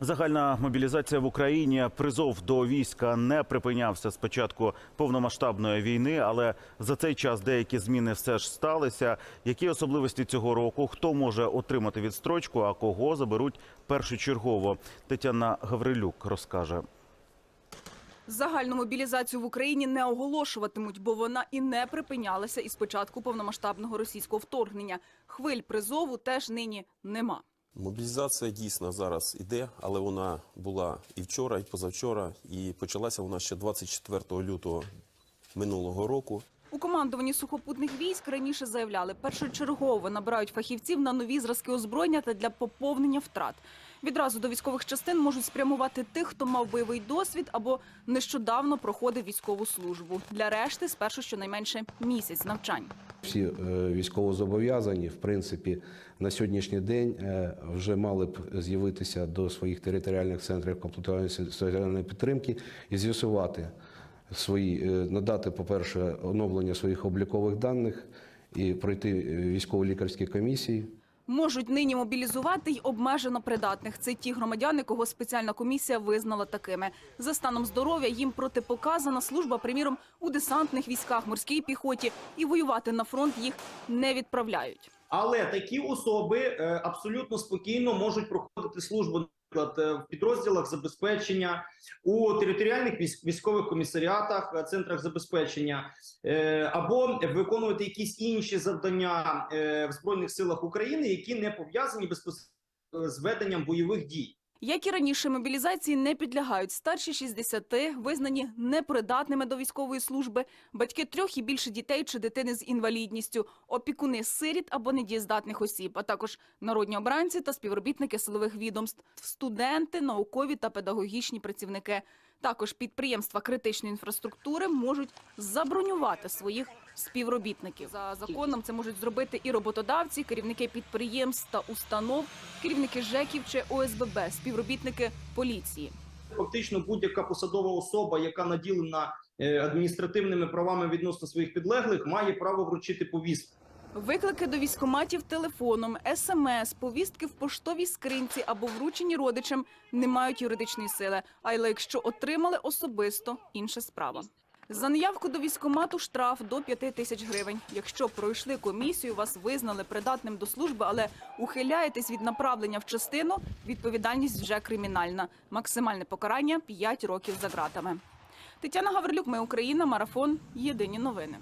Загальна мобілізація в Україні, призов до війська не припинявся з початку повномасштабної війни, але за цей час деякі зміни все ж сталися. Які особливості цього року? Хто може отримати відстрочку, а кого заберуть першочергово? Тетяна Гаврилюк розкаже. Загальну мобілізацію в Україні не оголошуватимуть, бо вона і не припинялася із початку повномасштабного російського вторгнення. Хвиль призову теж нині нема. Мобілізація дійсно зараз іде, але вона була і вчора, і позавчора, і почалася вона ще 24 лютого минулого року. У командуванні сухопутних військ раніше заявляли, першочергово набирають фахівців на нові зразки озброєння та для поповнення втрат. Відразу до військових частин можуть спрямувати тих, хто мав бойовий досвід або нещодавно проходив військову службу. Для решти спершу щонайменше місяць навчань. Всі е, військовозобов'язані, в принципі, на сьогоднішній день е, вже мали б з'явитися до своїх територіальних центрів комплектування соціальної підтримки і з'ясувати свої, е, надати, по-перше, оновлення своїх облікових даних і пройти військово-лікарські комісії. Можуть нині мобілізувати й обмежено придатних. Це ті громадяни, кого спеціальна комісія визнала такими. За станом здоров'я їм протипоказана служба, приміром, у десантних військах, морській піхоті, і воювати на фронт їх не відправляють. Але такі особи е, абсолютно спокійно можуть проходити службу наприклад, е, в підрозділах забезпечення у територіальних військових комісаріатах, е, центрах забезпечення, е, або виконувати якісь інші завдання в збройних силах України, які не пов'язані безпосередньо з веденням бойових дій. Як і раніше, мобілізації не підлягають. Старші 60, визнані непридатними до військової служби, батьки трьох і більше дітей чи дитини з інвалідністю, опікуни сиріт або недієздатних осіб, а також народні обранці та співробітники силових відомств, студенти, наукові та педагогічні працівники. Також підприємства критичної інфраструктури можуть забронювати своїх співробітників. За законом це можуть зробити і роботодавці, керівники підприємств та установ, керівники ЖЕКів чи ОСББ, співробітники поліції. Фактично, будь-яка посадова особа, яка наділена е, адміністративними правами відносно своїх підлеглих, має право вручити повістку. Виклики до військоматів телефоном, смс, повістки в поштовій скринці або вручені родичам не мають юридичної сили. Але якщо отримали особисто, інша справа. За неявку до військомату штраф до 5 тисяч гривень. Якщо пройшли комісію, вас визнали придатним до служби, але ухиляєтесь від направлення в частину, відповідальність вже кримінальна. Максимальне покарання 5 років за ґратами. Тетяна Гаврилюк, ми Україна, марафон. Єдині новини.